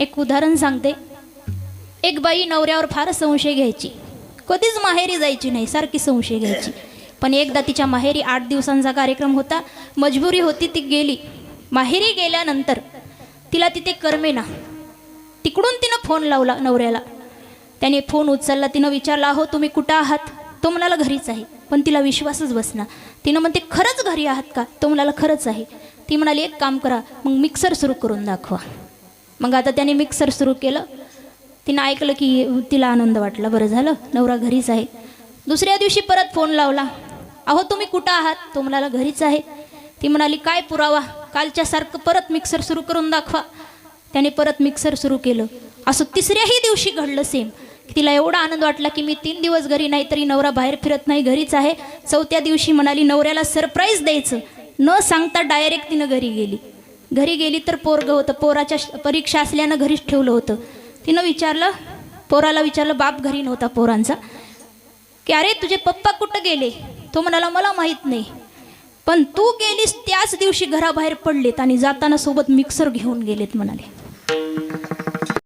एक उदाहरण सांगते. एक बाई नवऱ्यावर फार संशय घ्यायची. कधीच माहेरी जायची नाही सारखी संशय घ्यायची. पण एकदा तिच्या माहेरी आठ दिवसांचा कार्यक्रम होता. मजबुरी होती ती गेली. माहेरी गेल्यानंतर तिला तिथे करमेना. तिकडून तिनं फोन लावला नवऱ्याला. त्याने फोन उचलला तिनं विचारला हो तुम्ही कुठं आहात? तो म्हणाला घरीच आहे. पण तिला विश्वासच बसना तिनं म्हणते खरंच घरी आहात का? तो म्हणाला खरंच आहे. ती म्हणाली एक काम करा मग मिक्सर सुरू करून दाखवा. मग आता त्याने मिक्सर सुरू केलं. तिनं ऐकलं की तिला आनंद वाटला. बरं झालं नवरा घरीच आहे. दुसऱ्या दिवशी परत फोन लावला. अहो तुम्ही कुठं आहात? तो म्हणाला घरीच आहे. ती म्हणाली काय पुरावा? कालच्यासारखं परत मिक्सर सुरू करून दाखवा. त्याने परत मिक्सर सुरू केलं. असं तिसऱ्याही दिवशी घडलं सेम तिला एवढा आनंद वाटला की मी तीन दिवस घरी नाही तरी नवरा बाहेर फिरत नाही घरीच आहे. चौथ्या दिवशी म्हणाली नवऱ्याला सरप्राईज द्यायचं. न सांगता डायरेक्ट तिनं घरी गेली. घरी गेली तर पोरगं होतं. पोराच्या परीक्षा असल्यानं घरीच ठेवलं होतं. तिनं विचारलं पोराला विचारलं बाप घरी नव्हता पोरांचा. की अरे तुझे पप्पा कुठं गेले? तो म्हणाला मला माहीत नाही. पण तू गेलीस त्याच दिवशी घराबाहेर पडलेत आणि जाताना सोबत मिक्सर घेऊन गेलेत म्हणाले.